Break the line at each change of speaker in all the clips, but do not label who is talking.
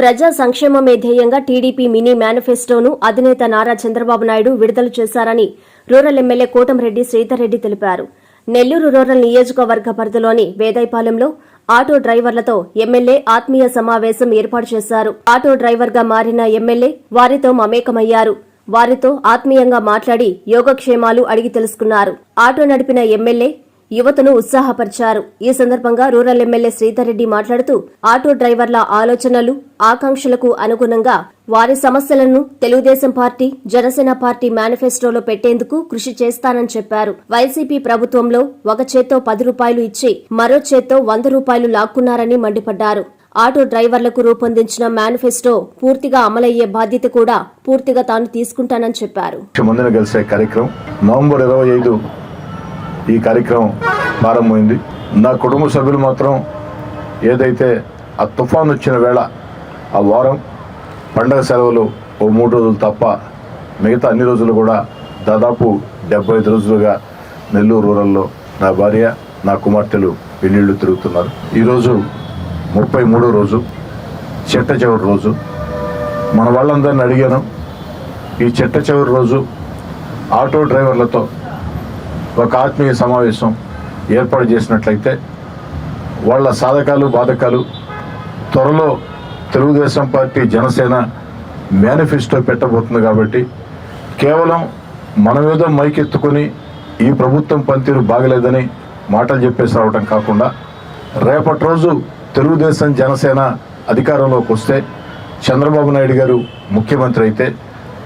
ప్రజా సంక్షేమమే ధ్యేయంగా టీడీపీ మినీ మేనిఫెస్టోను అధినేత నారా చంద్రబాబు నాయుడు విడుదల చేశారని రూరల్ ఎమ్మెల్యే కోటంరెడ్డి శ్రీధర్రెడ్డి తెలిపారు. నెల్లూరు రూరల్ నియోజకవర్గ పరిధిలోని వేదాయపాలెంలో ఆటో డ్రైవర్లతో ఎమ్మెల్యే ఆత్మీయ సమావేశం ఏర్పాటు చేశారు. ఆటో డ్రైవర్గా మారిన ఎమ్మెల్యే వారితో మమేకమయ్యారు. వారితో ఆత్మీయంగా మాట్లాడి యోగక్షేమాలు అడిగి తెలుసుకున్నారు. ఆటో నడిపిన ఎమ్మెల్యే యువతను ఉత్సాహపరిచారు. ఈ సందర్భంగా రూరల్ ఎమ్మెల్యే శ్రీధర్ రెడ్డి మాట్లాడుతూ ఆటో డ్రైవర్ల ఆలోచనలు ఆకాంక్షలకు అనుగుణంగా వారి సమస్యలను తెలుగుదేశం పార్టీ జనసేన పార్టీ మేనిఫెస్టోలో పెట్టేందుకు కృషి చేస్తానని చెప్పారు. వైసీపీ ప్రభుత్వంలో ఒక చేత్తో పది రూపాయలు ఇచ్చి మరో చేత్తో వంద రూపాయలు లాక్కున్నారని మండిపడ్డారు. ఆటో డ్రైవర్లకు రూపొందించిన మేనిఫెస్టో పూర్తిగా అమలయ్యే బాధ్యత కూడా పూర్తిగా తాను తీసుకుంటానని చెప్పారు.
కలిసే కార్యక్రమం నవంబర్ ఇరవై ఐదు ఈ కార్యక్రమం ప్రారంభమైంది. నా కుటుంబ సభ్యులు మాత్రం ఏదైతే ఆ తుఫాన్ వచ్చిన వేళ ఆ వారం పండగ సెలవులు ఓ మూడు రోజులు తప్ప మిగతా అన్ని రోజులు కూడా దాదాపు డెబ్బై ఐదు రోజులుగా నెల్లూరు రూరల్లో నా భార్య నా కుమార్తెలు పెళ్ళిళ్ళు తిరుగుతున్నారు. ఈరోజు ముప్పై మూడో రోజు చెట్ట చివరి రోజు. మన వాళ్ళందరిని అడిగాను ఈ చెట్ట చివరి రోజు ఆటో డ్రైవర్లతో ఒక ఆత్మీయ సమావేశం ఏర్పాటు చేసినట్లయితే వాళ్ళ సాధకాలు బాధకాలు త్వరలో తెలుగుదేశం పార్టీ జనసేన మేనిఫెస్టో పెట్టబోతుంది కాబట్టి కేవలం మనమేదో మైకెత్తుకొని ఈ ప్రభుత్వం పనితీరు బాగలేదని మాటలు చెప్పేసి రావటం కాకుండా రేపటి రోజు తెలుగుదేశం జనసేన అధికారంలోకి వస్తే చంద్రబాబు నాయుడు గారు ముఖ్యమంత్రి అయితే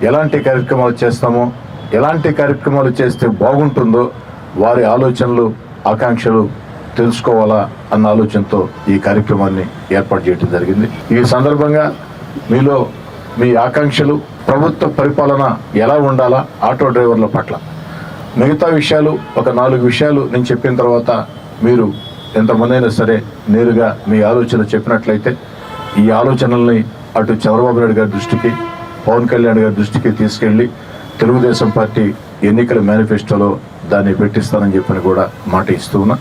ఎలాంటి కార్యక్రమాలు చేస్తామో ఎలాంటి కార్యక్రమాలు చేస్తే బాగుంటుందో వారి ఆలోచనలు ఆకాంక్షలు తెలుసుకోవాలా అన్న ఆలోచనతో ఈ కార్యక్రమాన్ని ఏర్పాటు చేయడం జరిగింది. ఈ సందర్భంగా మీలో మీ ఆకాంక్షలు ప్రభుత్వ పరిపాలన ఎలా ఉండాలా ఆటో డ్రైవర్ల పట్ల మిగతా విషయాలు ఒక నాలుగు విషయాలు నేను చెప్పిన తర్వాత మీరు ఎంతమంది అయినా సరే నేరుగా మీ ఆలోచన చెప్పినట్లయితే ఈ ఆలోచనల్ని అటు చంద్రబాబు నాయుడు గారి దృష్టికి పవన్ కళ్యాణ్ గారి దృష్టికి తీసుకెళ్ళి తెలుగుదేశం పార్టీ ఎన్నికల మేనిఫెస్టోలో దాన్ని పెట్టిస్తానని చెప్పని కూడా మాట ఇస్తూ ఉన్నా.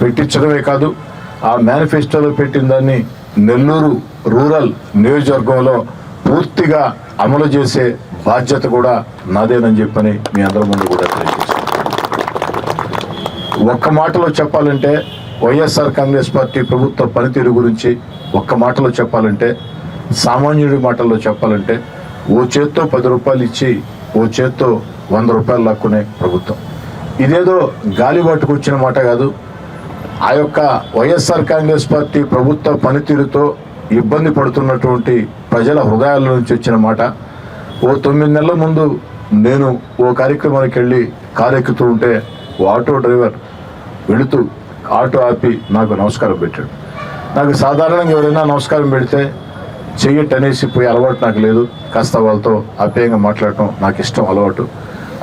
పెట్టించడమే కాదు ఆ మేనిఫెస్టోలో పెట్టిన దాన్ని నెల్లూరు రూరల్ నియోజకవర్గంలో పూర్తిగా అమలు చేసే బాధ్యత కూడా నాదేనని చెప్పని మీ అందరి ముందు కూడా తెలియజేస్తాను ఒక్క మాటలో చెప్పాలంటే వైఎస్ఆర్ కాంగ్రెస్ పార్టీ ప్రభుత్వ పనితీరు గురించి ఒక్క మాటలో చెప్పాలంటే సామాన్యుడి మాటల్లో చెప్పాలంటే ఓ చేత్తో పది రూపాయలు ఇచ్చి ఓ చేత్తో వంద రూపాయలు లాక్కునే ప్రభుత్వం. ఇదేదో గాలిబాటుకు వచ్చిన మాట కాదు. ఆ యొక్క వైఎస్ఆర్ కాంగ్రెస్ పార్టీ ప్రభుత్వ పనితీరుతో ఇబ్బంది పడుతున్నటువంటి ప్రజల హృదయాల నుంచి వచ్చిన మాట. ఓ తొమ్మిది నెలల ముందు నేను ఓ కార్యక్రమానికి వెళ్ళి కారు ఎక్కుతూ ఉంటే ఓ ఆటో డ్రైవర్ వెళుతూ ఆటో ఆపి నాకు నమస్కారం పెట్టాడు. నాకు సాధారణంగా ఎవరైనా నమస్కారం పెడితే చెయ్యట్ అనేసి పోయి అలవాటు నాకు లేదు. కాస్త వాళ్ళతో ఆప్యాయంగా మాట్లాడటం నాకు ఇష్టం అలవాటు.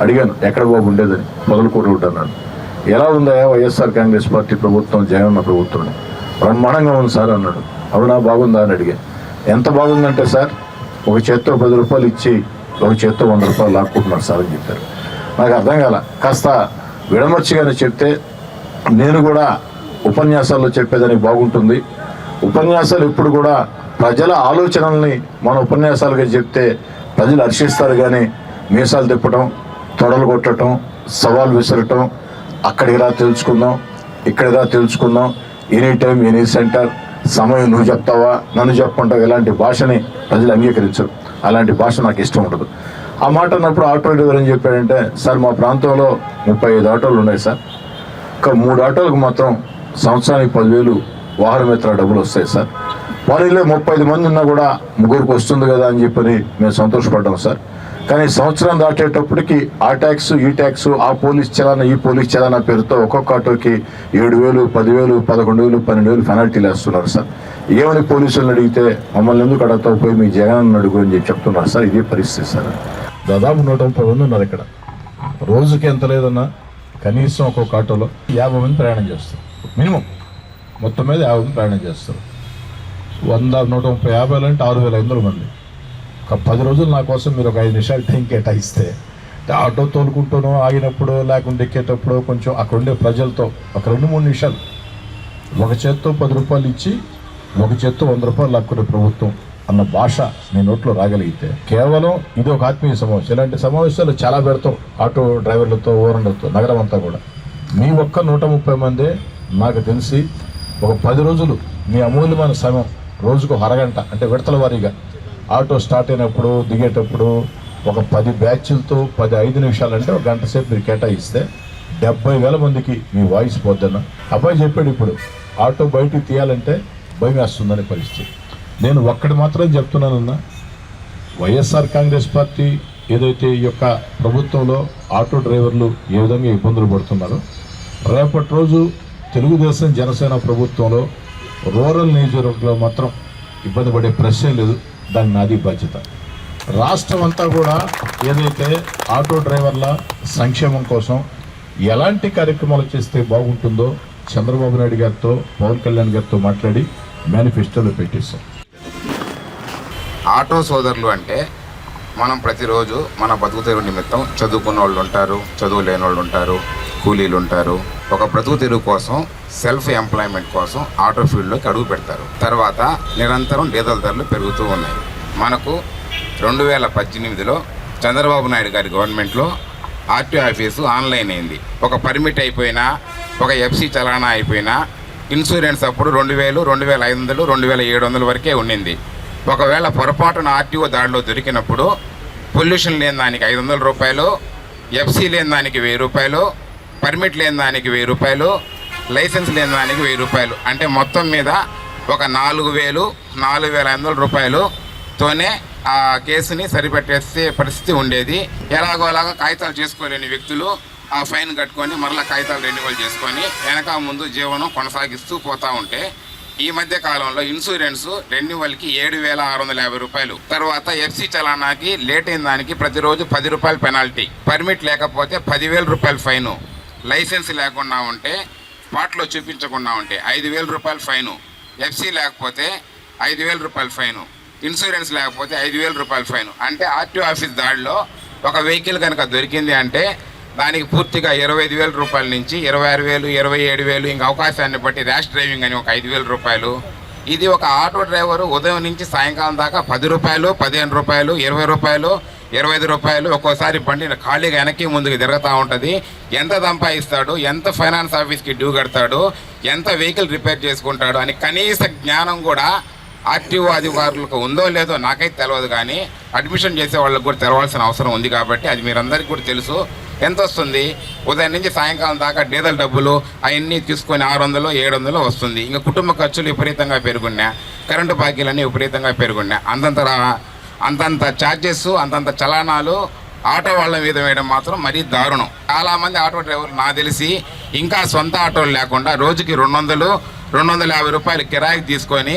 అడిగాను ఎక్కడ బాబు ఉండేదని? మొదలుకూరు ఉంటాను అన్నాడు ఎలా ఉందా వైఎస్ఆర్ కాంగ్రెస్ పార్టీ ప్రభుత్వం జగన్ ప్రభుత్వం? బ్రహ్మాండంగా ఉంది సార్ అన్నాడు. అవునా బాగుందా? అని అడిగాను ఎంత బాగుందంటే సార్ ఒక చేత్తో పది రూపాయలు ఇచ్చి ఒక చేత్తో వంద రూపాయలు లాక్కుంటున్నారు సార్ అని చెప్పారు. నాకు అర్థం కాల కాస్త విడమర్చిగానే చెప్తే నేను కూడా ఉపన్యాసాల్లో చెప్పేదానికి బాగుంటుంది. ఉపన్యాసాలు ఇప్పుడు కూడా ప్రజల ఆలోచనల్ని మన ఉపన్యాసాలుగా చెప్తే ప్రజలు హర్షిస్తారు కానీ మీసాలు తిప్పటం తొడలు కొట్టడం సవాల్ విసరటం అక్కడికి రా తెలుసుకుందాం ఇక్కడ రా తెలుసుకుందాం. ఎనీ టైం ఎనీ సెంటర్ సమయం నువ్వు చెప్తావా నన్ను చెప్పుకుంటావు ఇలాంటి భాషని ప్రజలు అంగీకరించరు. అలాంటి భాష నాకు ఇష్టం ఉండదు. ఆ మాట అన్నప్పుడు ఆటో డ్రైవర్ ఏం చెప్పాడంటే సార్ మా ప్రాంతంలో ముప్పై ఐదు ఆటోలు ఉన్నాయి సార్. ఒక మూడు ఆటోలకు మాత్రం సంవత్సరానికి పదివేలు వాహనమిత్ర డబ్బులు వస్తాయి సార్. వారిలో ముప్పై ఐదు మంది ఉన్నా కూడా ముగ్గురికి వస్తుంది కదా అని చెప్పని మేము సంతోషపడ్డాం సార్. కానీ సంవత్సరం దాటేటప్పటికి ఆ ట్యాక్స్ ఈ ట్యాక్స్ ఆ పోలీస్ చలానా ఈ పోలీస్ చలానా పేరుతో ఒక్కొక్క ఆటోకి ఏడు వేలు పదివేలు పదకొండు వేలు పన్నెండు వేలు పెనాల్టీలు వేస్తున్నారు సార్. ఏమని పోలీసులను అడిగితే మమ్మల్ని ఎందుకు అడగతా పోయి మీ జగన్ అడుగు అని చెప్పి చెప్తున్నారు సార్. ఇదే పరిస్థితి సార్. దాదాపు నూట ముప్పై మంది ఉన్నారు ఇక్కడ. రోజుకి ఎంత లేదన్నా కనీసం ఒక్కొక్క ఆటోలో యాభై మంది ప్రయాణం చేస్తారు. మినిమం. మొత్తం మీద యాభై మంది ప్రయాణం చేస్తారు. వంద నూట ముప్పై యాభై అంటే ఆరు వేల ఐదు వందల మంది. ఒక పది రోజులు నా కోసం మీరు ఒక ఐదు నిమిషాలు టైం కేటాయిస్తే అంటే ఆటో తోలుకుంటూనో ఆగినప్పుడు లేకుంటే ఎక్కేటప్పుడు కొంచెం అక్కడ ఉండే ప్రజలతో ఒక రెండు మూడు నిమిషాలు ఒక చేత్తో పది రూపాయలు ఇచ్చి ఒక చేత్తో వంద రూపాయలు లాక్కునే ప్రభుత్వం అన్న భాష నేను నోట్లో రాగలిగితే కేవలం ఇది ఒక ఆత్మీయ సమావేశం. ఇలాంటి సమావేశాలు చాలా పెడతాం ఆటో డ్రైవర్లతో ఓనర్లతో నగరం అంతా కూడా. మీ ఒక్క నూట ముప్పై మందే నాకు తెలిసి ఒక పది రోజులు మీ అమూల్యమైన సమయం రోజుకు అరగంట అంటే విడతల వారీగా ఆటో స్టార్ట్ అయినప్పుడు దిగేటప్పుడు ఒక పది బ్యాచ్లతో పది ఐదు నిమిషాలు అంటే ఒక గంట సేపు మీరు కేటాయిస్తే డెబ్బై వేల మందికి మీ వాయిస్ పోద్దన్న. అబ్బాయి చెప్పాడు ఇప్పుడు ఆటో బయటికి తీయాలంటే భయం వేస్తుందనే పరిస్థితి. నేను ఒక్కటి మాత్రం చెప్తున్నానన్నా వైఎస్ఆర్ కాంగ్రెస్ పార్టీ ఏదైతే ఈ యొక్క ప్రభుత్వంలో ఆటో డ్రైవర్లు ఏ విధంగా ఇబ్బందులు పడుతున్నారో రేపటి రోజు తెలుగుదేశం జనసేన ప్రభుత్వంలో రూరల్ నియోజకవర్గంలో మాత్రం ఇబ్బంది పడే ప్రశ్నే లేదు. దాని నాది బాధ్యత. రాష్ట్రం అంతా కూడా ఏదైతే ఆటో డ్రైవర్ల సంక్షేమం కోసం ఎలాంటి కార్యక్రమాలు చేస్తే బాగుంటుందో చంద్రబాబు నాయుడు గారితో పవన్ కళ్యాణ్ గారితో మాట్లాడి మేనిఫెస్టోలో పెట్టేశాం.
ఆటో సోదరులు అంటే మనం ప్రతిరోజు మన బతుకు నిమిత్తం చదువుకున్న వాళ్ళు ఉంటారు చదువు లేని వాళ్ళు ఉంటారు కూలీలు ఉంటారు. ఒక బ్రతుకు తెరువు కోసం సెల్ఫ్ ఎంప్లాయ్మెంట్ కోసం ఆటో ఫీల్డ్లోకి అడుగు పెడతారు. తర్వాత నిరంతరం డీజల్ ధరలు పెరుగుతూ ఉన్నాయి. మనకు రెండు వేల పద్దెనిమిదిలో చంద్రబాబు నాయుడు గారి గవర్నమెంట్లో ఆర్టీ ఆఫీసు ఆన్లైన్ అయింది. ఒక పర్మిట్ అయిపోయినా ఒక ఎఫ్సి చలానా అయిపోయినా ఇన్సూరెన్స్ అప్పుడు రెండు వేలు రెండు వేల ఐదు వందలు రెండు వేల ఏడు వందల వరకే ఉండింది. ఒకవేళ పొరపాటున ఆర్టీఓ దాడిలో దొరికినప్పుడు పొల్యూషన్ లేని దానికి ఐదు వందల రూపాయలు ఎఫ్సీ లేని దానికి వెయ్యి రూపాయలు పర్మిట్ లేని దానికి వెయ్యి రూపాయలు లైసెన్స్ లేని దానికి వెయ్యి రూపాయలు. అంటే మొత్తం మీద ఒక నాలుగు వేలు నాలుగు వేల ఐదు వందల రూపాయలుతోనే ఆ కేసుని సరిపెట్టేసే పరిస్థితి ఉండేది. ఎలాగో అలాగో కాగితాలు చేసుకోలేని వ్యక్తులు ఆ ఫైన్ కట్టుకొని మరలా కాగితాలు రెన్యువల్ చేసుకొని వెనక ముందు జీవనం కొనసాగిస్తూ పోతూ ఉంటే ఈ మధ్య కాలంలో ఇన్సూరెన్స్ రెన్యువల్కి ఏడు వేల ఆరు వందల యాభై రూపాయలు. తర్వాత ఎఫ్సి చలానాకి లేట్ అయిన దానికి ప్రతిరోజు పది రూపాయల పెనాల్టీ పర్మిట్ లేకపోతే పదివేల రూపాయల ఫైను లైసెన్స్ లేకుండా ఉంటే స్పాట్లో చూపించకుండా ఉంటే ఐదు వేల రూపాయల ఫైను. ఎఫ్సి లేకపోతే ఐదు వేల రూపాయల ఫైను. ఇన్సూరెన్స్ లేకపోతే ఐదు వేల రూపాయల ఫైను. అంటే ఆర్టీఓ ఆఫీస్ దాడిలో ఒక వెహికల్ కనుక దొరికింది అంటే దానికి పూర్తిగా ఇరవై ఐదు వేల రూపాయల నుంచి ఇరవై ఆరు వేలు ఇరవై ఏడు వేలు ఇంకా అవకాశాన్ని బట్టి ర్యాష్ డ్రైవింగ్ అని ఒక ఐదు వేల రూపాయలు. ఇది ఒక ఆటో డ్రైవరు ఉదయం నుంచి సాయంకాలం దాకా పది రూపాయలు పదిహేను రూపాయలు ఇరవై రూపాయలు ఇరవై ఐదు రూపాయలు ఒక్కోసారి బండి ఖాళీగా వెనక్కి ముందుకు తిరుగుతూ ఉంటుంది. ఎంత సంపాదిస్తాడు ఎంత ఫైనాన్స్ ఆఫీస్కి డ్యూ కడతాడు ఎంత వెహికల్ రిపేర్ చేసుకుంటాడు అని కనీస జ్ఞానం కూడా ఆర్టీఓ అధికారులకు ఉందో లేదో నాకైతే తెలియదు కానీ అడ్మిషన్ చేసే వాళ్ళకి కూడా తెలవాల్సిన అవసరం ఉంది కాబట్టి అది మీరందరికీ కూడా తెలుసు. ఎంత వస్తుంది? ఉదయం నుంచి సాయంకాలం దాకా డీజల్ డబ్బులు అవన్నీ తీసుకొని ఆరు వందలు ఏడు వందలు వస్తుంది. ఇంకా కుటుంబ ఖర్చులు విపరీతంగా పెరుగున్నా కరెంటు బాకీలన్నీ విపరీతంగా పెరుగున్నా అంతంత అంతంత ఛార్జెస్ అంతంత చలానాలు ఆటో వాళ్ళ మీద వేయడం మాత్రం మరీ దారుణం. చాలామంది ఆటో డ్రైవర్లు నాకు తెలిసి ఇంకా సొంత ఆటోలు లేకుండా రోజుకి రెండు వందలు రెండు వందల యాభై రూపాయలు కిరాయికి తీసుకొని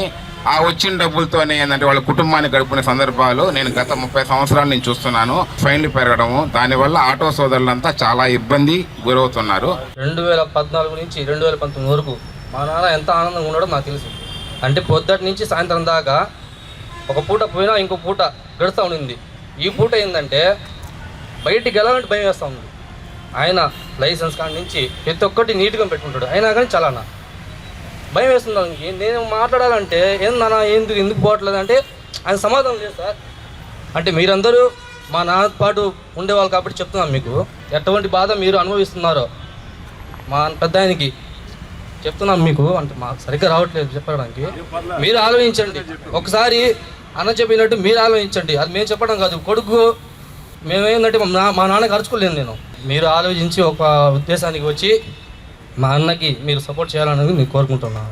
ఆ వచ్చిన డబ్బులతోనే ఏంటంటే వాళ్ళ కుటుంబాన్ని గడుపుకునే సందర్భాలు నేను గత ముప్పై సంవత్సరాలు నేను చూస్తున్నాను. ఫైన్లు పెరగడము దానివల్ల ఆటో సోదరులంతా చాలా ఇబ్బంది గురవుతున్నారు.
రెండు వేల పద్నాలుగు నుంచి రెండు వేల పంతొమ్మిది వరకు మా నాన్న ఎంత ఆనందంగా ఉన్నాడో నాకు తెలుసు. అంటే పొద్దుటి నుంచి సాయంత్రం దాకా ఒక పూట పోయినా ఇంకో పూట గడుస్తూ ఉండింది. ఈ పూట ఏంటంటే బయటికి వెళ్ళాలంటే భయం వేస్తూ ఉంది. ఆయన లైసెన్స్ కాడి నుంచి ప్రతి ఒక్కటి నీట్గా పెట్టుకుంటాడు. అయినా కానీ చలానా. భయం వేస్తుంది దానికి. నేను మాట్లాడాలంటే ఏందన్నా ఎందుకు ఎందుకు పోవట్లేదు అంటే ఆయన సమాధానం లేదు సార్. అంటే మీరందరూ మా నాన్న పాటు ఉండేవాళ్ళు కాబట్టి చెప్తున్నాను మీకు. ఎటువంటి బాధ మీరు అనుభవిస్తున్నారో మా పెద్ద ఆయనకి చెప్తున్నాం మీకు. అంటే మాకు సరిగ్గా రావట్లేదు చెప్పడానికి. మీరు ఆలోచించండి. ఒకసారి అన్న చెప్పినట్టు మీరు ఆలోచించండి. అది మేము చెప్పడం కాదు. కొడుకు మేమేందంటే మా మా నాన్నకి అరుచుకోలేను నేను. మీరు ఆలోచించి ఒక ఉద్దేశానికి వచ్చి మా అన్నకి మీరు సపోర్ట్ చేయాలనేది నేను కోరుకుంటున్నాను.